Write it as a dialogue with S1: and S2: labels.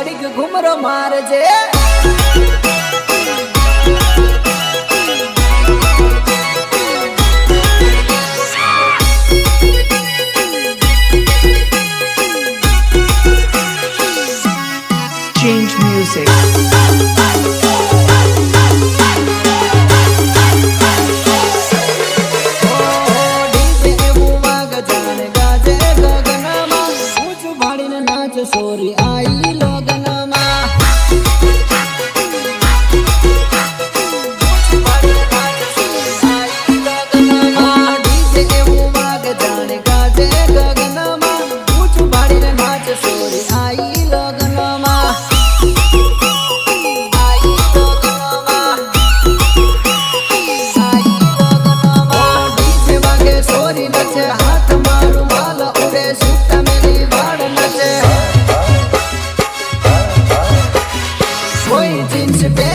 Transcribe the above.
S1: ઘડીક ઘુમરો મારજે
S2: Change music.
S1: Sorry આઈ લો